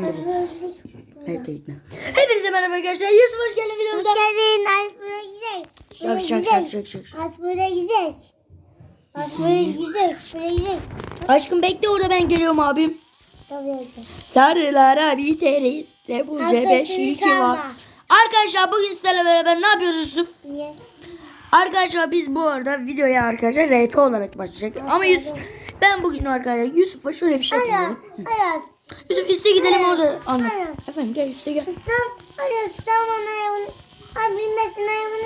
Telefon dedi. Evet gitme. Hepinize merhaba arkadaşlar. Yusuf hoş geldin videomuza. Gelin az buraya gidelim. Şak şak şak şak şak. Az buraya gidelim. Az buraya gidelim. Buraya gidelim. Aşkım bekle orada ben geliyorum abim. Tabii ki. Sarılara biteriz. De bu cebeşiki var. Arkadaşlar bugün sizlerle beraber ne yapıyoruz Yusuf? Yes. Arkadaşlar biz bu arada videoya arkadaşlar RP olarak başlayacak. Ama Yusuf ben bugün arkadaşlar Yusuf'a şöyle bir şey yapıyorum. Ayaz. Yusuf üste gidelim orada anlat. Efendim gel üste gel.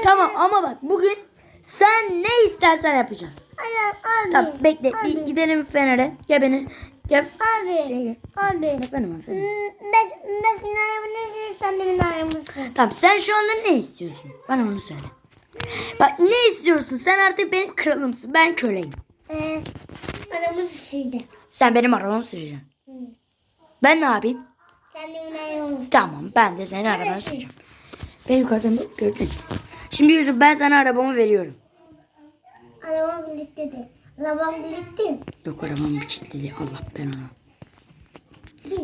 Tamam ama bak bugün sen ne istersen yapacağız. Abi. Tamam bekle Abi. bir gidelim Fener'e. Gel beni. Gel. Abi. Şey gel. Abi. Efendim efendim. Mes, mesin hayvanı sen de benim hayvanımsın. Tamam sen şu anda ne istiyorsun? Bana onu söyle. Bak ne istiyorsun? Sen artık benim kralımsın. Ben köleyim. Ee, aramız şeydi. Sen benim arabamı süreceksin. Ben ne yapayım? Sen de. Tamam ben de senin arabanı süreceğim. Ben yukarıdan bak gördün. Şimdi Yusuf ben sana arabamı veriyorum. Arabam birlikte de. Arabam birlikte. Yok arabam bir kilitledi. Allah ben ona.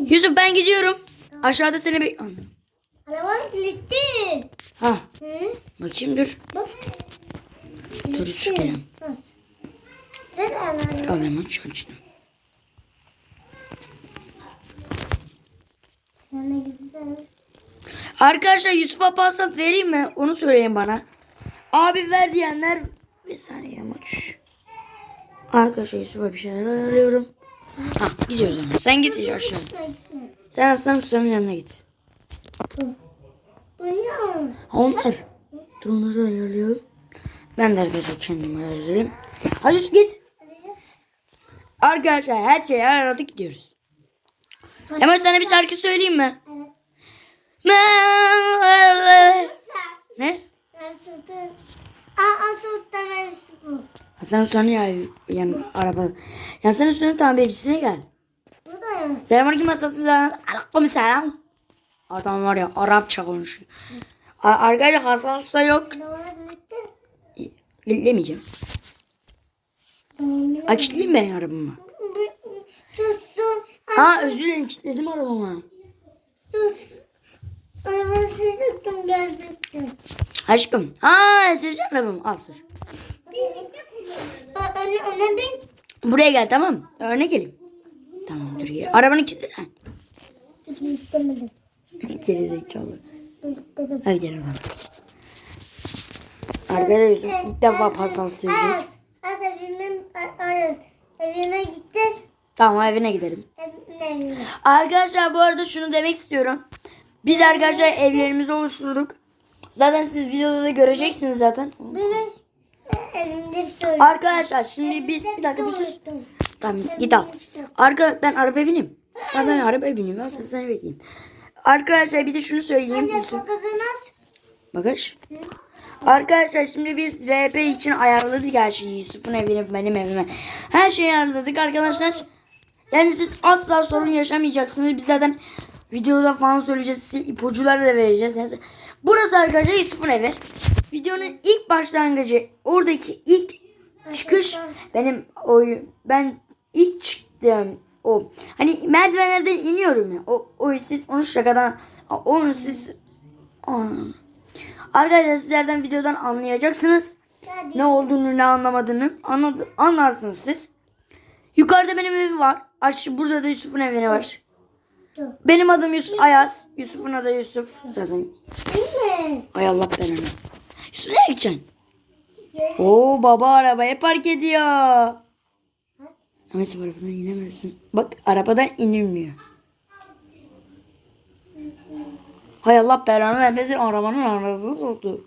Yusuf ben gidiyorum. Aşağıda seni bek... Arabam birlikte. Ha Hı? bakayım dur. Bak. Dur sükerim. Bak. Sen de anneanne. Arkadaşlar Yusuf'a pasat vereyim mi? Onu söyleyin bana. Abi ver diyenler bir saniye maç. Arkadaşlar Yusuf'a bir şeyler ayarlıyorum. Ha gidiyoruz hemen. Sen git aşağı. Sen Aslan Usta'nın yanına git. Ha onlar. Dur onları da ayarlayalım. Ben de arkadaşlar kendim ayarlarım. Hadi Yusuf git. Arkadaşlar her şeyi ayarladık gidiyoruz. Hemen sana bir şarkı söyleyeyim mi? Ne? Ben sütü. Hasan Usta'nın ya yani araba. Ya Hasan Usta'nın tamircisine gel. Selamünaleyküm Hasan Usta. Aleyküm selam. Adam var ya Arapça konuşuyor. Arkadaşlar Hasan Usta yok. Arabam birlikte. Demeyeceğim. Tamam. Aç kilitleyeyim ben arabamı. Sus sus. Ha özür dilerim kilitledim arabamı. Sus. Arabamı sürdüm. Aşkım. Ha seveceğim arabamı. Al sür. Anne anne bin. Buraya gel tamam mı? Öne geleyim. Tamam dur gel. Arabanı kilitle. Ha. İstemedim. Geri zekalı. İstedim. Hadi gel o zaman. Arkadaşlar ilk defa pasal sürecek. Ayaz. Ayaz evime. Evime gideceğiz. Tamam evine gidelim. Evime. Arkadaşlar bu arada şunu demek istiyorum. Biz arkadaşlar evlerimizi oluşturduk. Zaten siz videoda da göreceksiniz zaten. Arkadaşlar şimdi biz bir dakika bir sus. Tamam git al. Arka ben arabaya bineyim. Tamam ben arabaya bineyim. Ben seni bekleyeyim. Arkadaşlar bir de şunu söyleyeyim. Bagaj. Arkadaşlar şimdi biz RP için ayarladık her şeyi. Yusuf'un evine benim evime. Her şeyi ayarladık arkadaşlar. Yani siz asla sorun yaşamayacaksınız. Biz zaten videoda falan söyleyeceğiz. Size ipucuları da vereceğiz. Yani burası arkadaşlar Yusuf'un evi. Videonun ilk başlangıcı oradaki ilk çıkış benim oyun ben ilk çıktığım o hani merdivenlerden iniyorum ya o, o siz onu şakadan onu siz. Arkadaşlar sizlerden videodan anlayacaksınız. Ne olduğunu ne anlamadığını anladı, anlarsınız siz. Yukarıda benim evim var. Aş burada da Yusuf'un evi var. Benim adım Yusuf Ayaz. Yusuf'un adı Yusuf. Zaten. Ay Allah ben onu. Yusuf nereye gideceksin? Oo baba arabaya park ediyor. Ama sen arabadan inemezsin. Bak arabadan inilmiyor. Hay Allah belanı vermesin arabanın arasını soktu.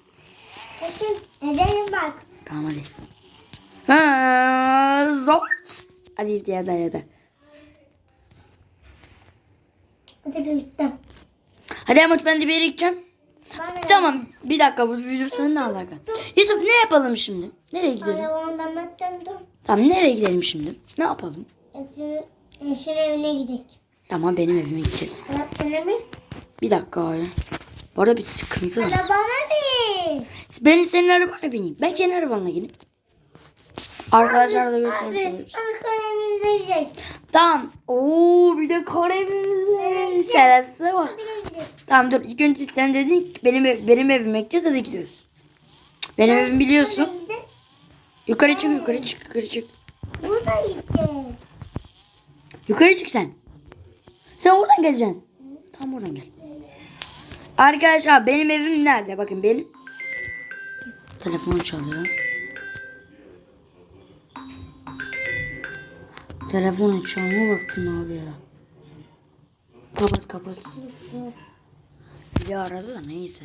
Bakın edelim bak. Tamam hadi. Ha, zort. Hadi hadi hadi hadi. Birlikte. Hadi Ahmet ben de bir yere gideceğim. Tamam bir dakika bu video senin ne alaka? Yusuf ne yapalım şimdi? Nereye gidelim? Arabamdan baktım. Tamam nereye gidelim şimdi? Ne yapalım? Esin, esin evine gidelim. Tamam benim evime gideceğiz. Arabana bin. Bir dakika abi. Bu arada bir sıkıntı var. Arabama bin. Ben senin arabana bineyim. Ben kendi arabanla gideyim. Arkadaşlar da göstermiş Abi, oluruz. abi kalemimize gidecek. Tamam. Oo bir de var. Hadi gidelim. Tamam dur ilk önce sen dedin ki benim, ev- benim evime gideceğiz hadi gidiyoruz. Benim evim biliyorsun. Yukarı çık yukarı çık yukarı çık. Burada gidelim. Yukarı çık sen. Sen oradan geleceksin. Tam oradan gel. Arkadaşlar benim evim nerede? Bakın benim. Telefonu çalıyor. Telefonu çalma vaktim abi ya. Kapat kapat. Biri aradı da neyse.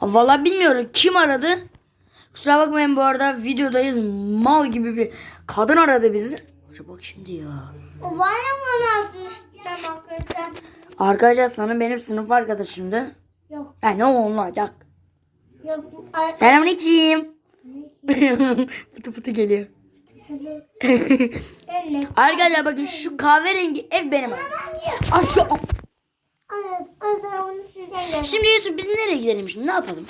Valla bilmiyorum kim aradı. Kusura bakmayın bu arada videodayız. Mal gibi bir kadın aradı bizi. Hoca bak şimdi ya. O var ya bana atmıştım arkadaşlar. Arkadaşlar sana benim sınıf arkadaşımdı. Yok. Ya ne olacak? Yok. Selamünaleyküm. fıtı fıtı geliyor. Arkadaşlar bakın şu kahverengi ev benim. Gel. Şimdi Yusuf biz nereye gidelim şimdi ne yapalım?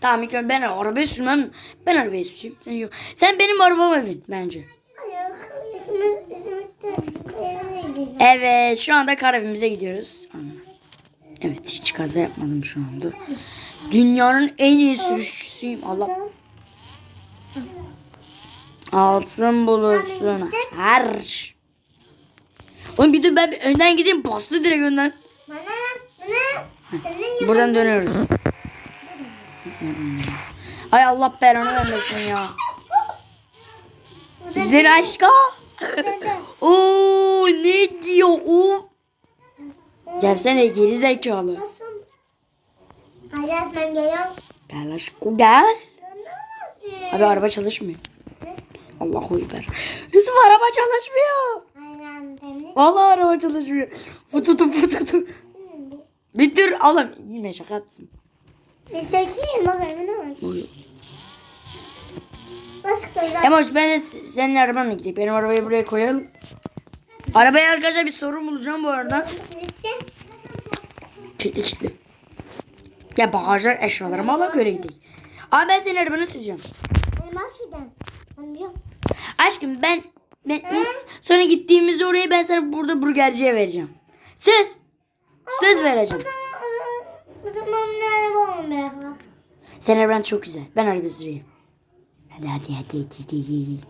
Tamam ilk ben arabayı sürmem. Ben arabayı süreyim. Sen yok. Sen benim arabama bin bence. Evet şu anda kar evimize gidiyoruz. Evet hiç kaza yapmadım şu anda. Dünyanın en iyi sürüşçüsüyüm. Allah altın bulursun. Her. Oğlum bir de ben önden gideyim bastı direkt önden. Bana. Bana. Senin Buradan dönüyoruz. Ay Allah belanı vermesin ya. Seni aşka. Oo ne diyor o? Gelsene geri zekalı. Hayır ben geliyorum. Gel aşkım gel. Abi araba çalışmıyor. Allahu Ekber. Yusuf araba çalışmıyor. Aynen seni. Vallahi araba çalışmıyor. Fututu fututu. Bir dur oğlum. Yine şaka yaptım. Bir çekeyim bak emin ol. Emoş ben de senin arabanla gideyim. Benim arabayı buraya koyalım. Arabaya arkadaşlar bir sorun bulacağım bu arada. Kilitli kilitli. Ya bagajlar eşyalarımı alıp öyle gidelim. Abi ben senin arabanı süreceğim. Elmas şuradan. Ben biliyorum. Aşkım ben ben sonra gittiğimizde oraya ben sana burada burgerciye vereceğim. Söz. Söz vereceğim. Senin araban çok güzel. Ben araba süreyim. Hadi hadi hadi hadi hadi.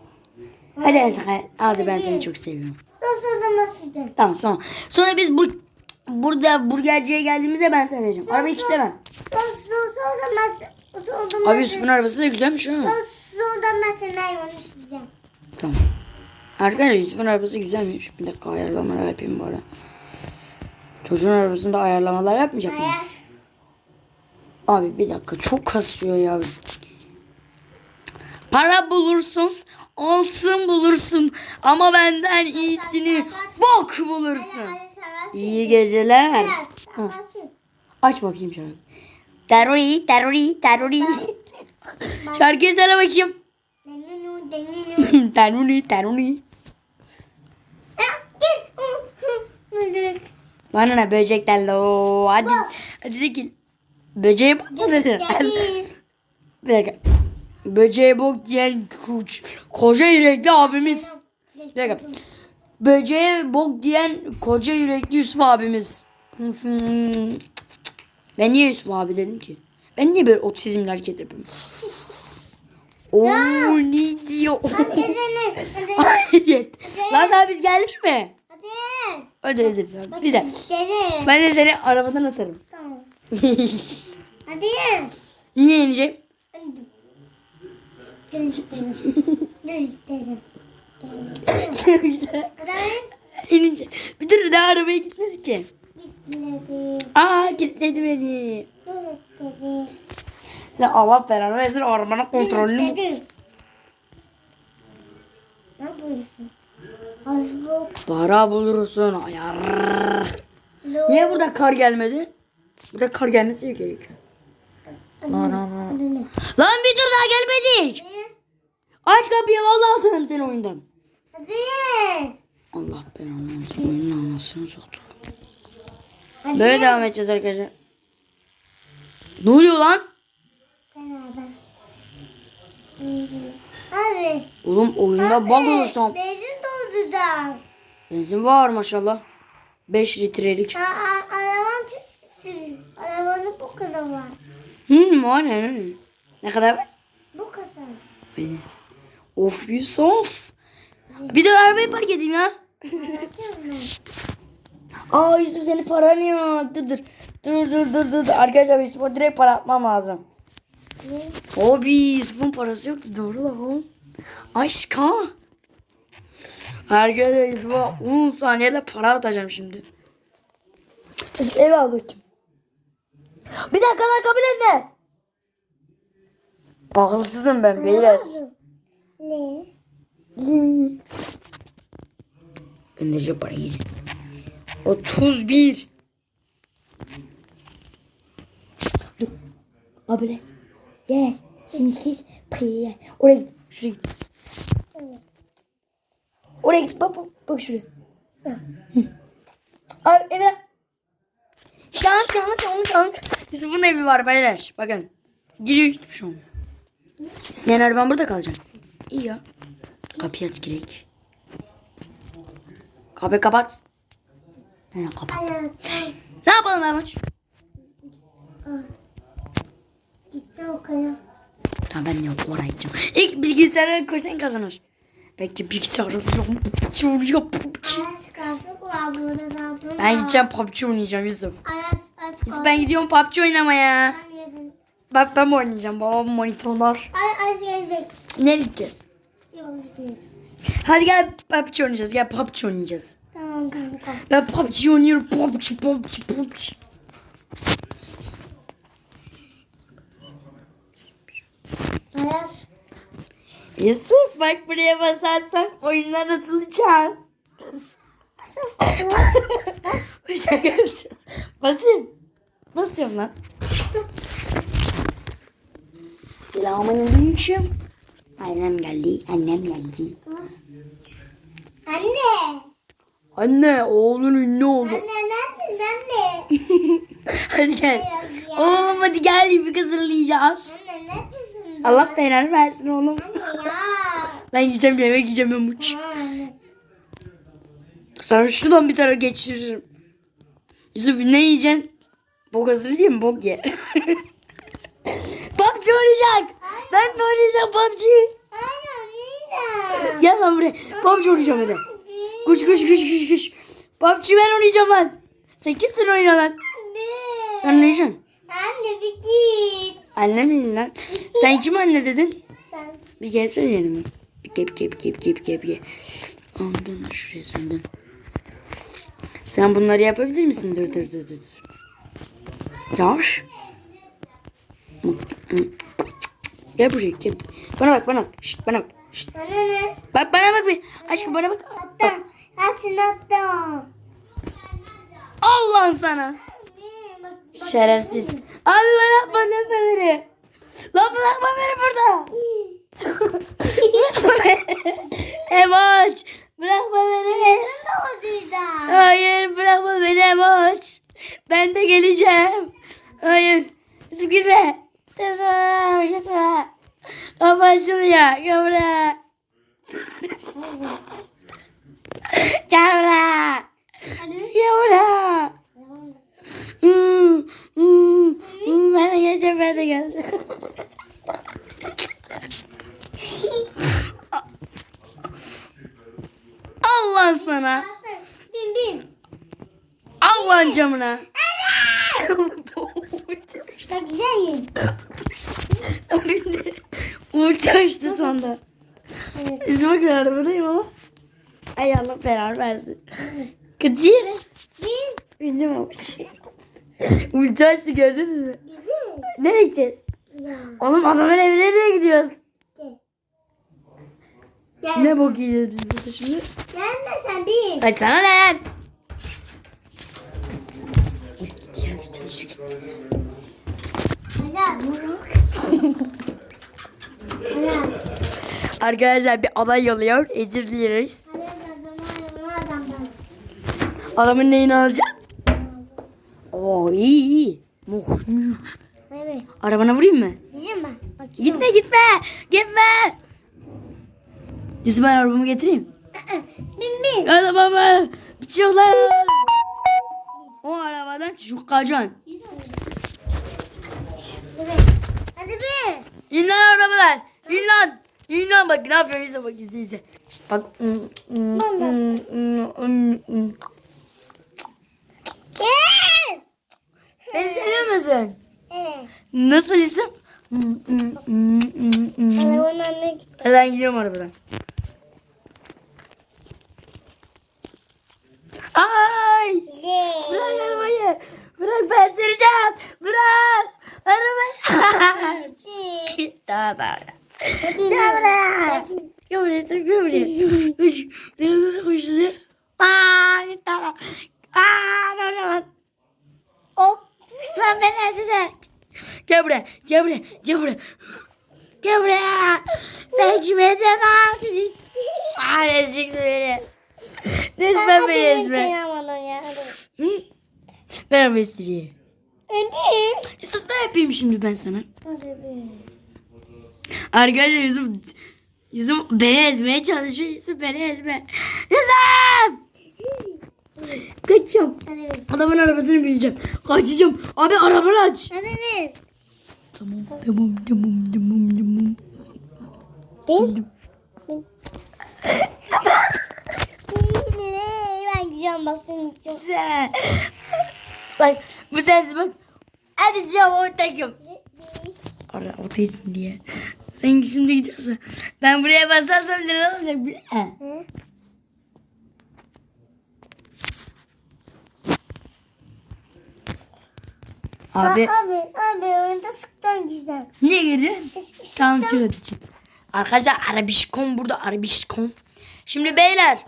Hadi Esra. Hadi ben seni çok seviyorum. Tamam sonra. Sonra biz bu burada burgerciye geldiğimizde ben sana vereceğim. Arabayı. O zaman. Abi Yusuf'un arabası da güzelmiş ha. Sus o zaman sen hayvanı şuradan. Tamam. Arkadaşlar Yusuf'un arabası güzelmiş. Bir dakika ayarlamalar yapayım bu arada. Çocuğun arabasında ayarlamalar yapmayacak mıyız? Abi bir dakika çok kasıyor ya. Para bulursun, altın bulursun ama benden iyisini bok bulursun. İyi geceler. Ha, aç bakayım şarkı. Terori, terori, terori. Şarkıyı söyle bakayım. Terori, terori. Bana ne böcekten lo. Hadi, hadi de gel. Böceğe bak mı dedin? Bir dakika. Böceğe bok diyen koca yürekli abimiz. Bir dakika. Böceğe bok diyen koca yürekli Yusuf abimiz. Ben niye Yusuf abi dedim ki? Ben niye böyle otizmli hareket yapıyorum? Oo ne diyor? Hayır. Lan daha biz geldik mi? Hadi. Hadi özür dilerim. Bir dakika. Ben de seni arabadan atarım. Tamam. Hadi. Niye ineceğim? Hadi. Hadi. İnince. Bir dur daha arabaya gitmedi ki. Gitmedi. Aa kilitledi beni. Sen Allah belanı versin arabanın kontrolünü. Gitmedi. Ne yapıyorsun? Para bulursun ayar. Niye burada kar gelmedi? Burada kar gelmesi gerekiyor. Lan, lan, lan. Lan bir dur daha gelmedik. Aç kapıyı vallahi atarım seni oyundan. Hadi. Allah belanı versin oyunun anasını. Hadi. Böyle devam edeceğiz arkadaşlar. Ne oluyor lan? Beraber. Abi. Oğlum oyunda bug oluştu. Benim doldu da. Benzin var maşallah. 5 litrelik. Aa, aa, araban tütsüz. Arabanın bu kadar var. Hmm, o ne? Ne kadar var? Bu kadar. Beni. Of Yusuf. Bir de arabayı park edeyim ya. Aa Yusuf senin paran yok. Dur dur. Dur dur dur dur. Arkadaşlar Yusuf'a direkt para atmam lazım. Ne? Abi Yusuf'un parası yok ki. Doğru lan. Aşka. Arkadaşlar Yusuf'a 10 saniyede para atacağım şimdi. Eve al bakayım. Bir dakika lan kabul etme. Akılsızım ben beyler. Ne? Göndereceğim parayı. 31. Dur. Kabul et. Yes. Şimdi git. Payı. Oraya git. Şuraya git. Oraya git. Bak bak. Bak şuraya. Al eve. Şank şank şank şank. Yusuf'un evi var beyler. Bakın. Giriyor hiçbir şey olmuyor. Senin araban burada kalacak. İyi ya. Kapıyı aç girek. Kapıyı kapat. He, kapat. Ne yapalım Mahmut? Gitti o kadar. Tamam ben yok oraya gideceğim. İlk bilgisayara koysan kazanır. Belki bilgisayar alıyorum. PUBG oynayacağım PUBG. Ben gideceğim PUBG oynayacağım Yusuf. Yusuf ben gidiyorum PUBG oynamaya. Bak ben mi oynayacağım? Babam monitörler. Ay Ayaz gelecek. Nereye gideceğiz? Hadi gel PUBG oynayacağız. Gel PUBG oynayacağız. Tamam kanka. Ben PUBG oynuyorum. PUBG PUBG PUBG. Ayaz. Yusuf bak buraya basarsan oyundan atılacaksın. Basayım. Basıyorum lan. Selamünaleyküm. Annem geldi. Annem geldi. Anne. Anne oğlun ünlü oldu. Anne nerede anne? hadi gel. Oğlum hadi gel bir hazırlayacağız. Anne neredesin? Allah belanı versin oğlum. Anne. Ben yiyeceğim yemek yiyeceğim Memuç. Anne. Sana şuradan bir tane geçiririm. Yusuf ne yiyeceksin? Bok hazırlayayım? Bok ye. PUBG oynayacak. Ben de oynayacağım PUBG. Gel lan buraya. PUBG oynayacağım hadi. Kuş kuş kuş kuş kuş. PUBG ben oynayacağım lan. Sen kimsin oyna lan? Anne. Sen oynayacaksın. Anne bir git. Anne miyim lan? Sen kim anne dedin? Sen. Bir gelsene yanıma. Bir gel bir gel. Aa, dön lan şuraya sen dön. Sen bunları yapabilir misin? Dur dur dur dur. Yavaş. Gel buraya gel. Bana bak bana bak. Şşt, bana bak. Şşt. Bana ne? Bak bana bak bir. Aşkım bana bak. Attım. Atın attım. Al lan sana. Şerefsiz. Al bana bana beni. Lan bırakma beni burada. Emoç. Bırakma beni. Hayır bırakma beni Emoç. Ben de geleceğim. Hayır. Gitme. Gitme. Gitme. Kapı açılıyor. Gel buraya. Gel buraya. Gel buraya. Hmm, hmm, hmm, ben de geleceğim ben de geleceğim. Allah sana. Bin bin. Allah camına. Bak güzel yiyin. Uçaştı sonunda. Evet. Biz bakın arabadayım ama. Ay Allah belanı versin. Kaçır. Bin. Bindim ama. Uçaştı gördünüz mü? Güzel. Nereye gideceğiz? Ya. Oğlum adamın evine nereye gidiyoruz? Gel. Ne bok yiyeceğiz biz burada şimdi? Gel de sen bin. Kaç sana lan. Arkadaşlar bir aday yolluyor. Özür dileriz. Adamın neyini alacaksın? Oo iyi iyi. Evet. Arabana vurayım mı? Mi? Bak. Gitme gitme. Gitme. Yusuf ben arabamı getireyim. Bin bin. Arabamı çıklar. O arabadan çıkacaksın. Hadi be. İn lan arabadan. İn lan. İn lan bak ne yapıyorum izle bak izle izle. İşte bak. Gel. Beni seviyor musun? Evet. Nasıl isim? Ben gidiyorum arabadan. Ay! Bırak arabayı. Bırak ben süreceğim. Bırak. Arabayı. tamam tamam. Gel buraya. Gel buraya. Gel buraya. Koş. Ne nasıl koşuyor? Aa, tamam. Aa, ne oluyor? Hop. Lan ben size. Gel buraya. Gel buraya. Gel buraya. Gel buraya. Sen kime sen abi? Aa, ezeceksin beni. Neyse ben beni ezme. Hı? Ver estriyi. Hadi. Yusuf da yapayım şimdi ben sana. Be. Arkadaşlar Yusuf Yusuf beni ezmeye çalışıyor. Yusuf beni ezme. Yusuf! Kaçacağım. Be. Adamın arabasını bineceğim. Kaçacağım. Abi arabanı aç. Be. Tamam tamam tamam tamam tamam. Bin. ben gidiyorum bak senin için. Güzel. Bak bu sensin bak. Hadi canım ortakım. Ara oteizm diye. Sen şimdi gidiyorsun. Ben buraya basarsam ne olacak? Bir... He. Hı? Abi abi, abi oyunda sıktan gizem. niye gireceksin? Tamam çık hadi çık. Arkadaşlar Arabişkom burada Arabişkom. Şimdi beyler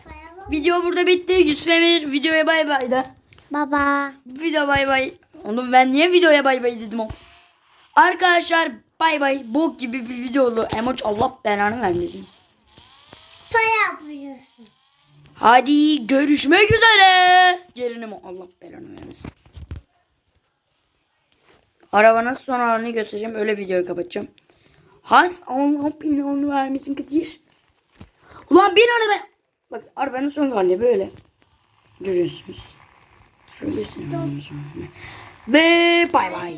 video burada bitti. Yusuf Emir videoya bay bay da. Baba. Video bay bay. Oğlum ben niye videoya bay bay dedim o. Arkadaşlar bay bay. Bok gibi bir video oldu. Emoç Allah belanı vermesin. Toy yapıyorsun. Hadi görüşmek üzere. Gelinim o, Allah belanı vermesin. Arabanın son halini göstereceğim. Öyle videoyu kapatacağım. Has Allah belanı vermesin Kadir. Ulan bin araba. Bak arabanın son hali böyle. Görüyorsunuz. Şöyle. Ve bay bay.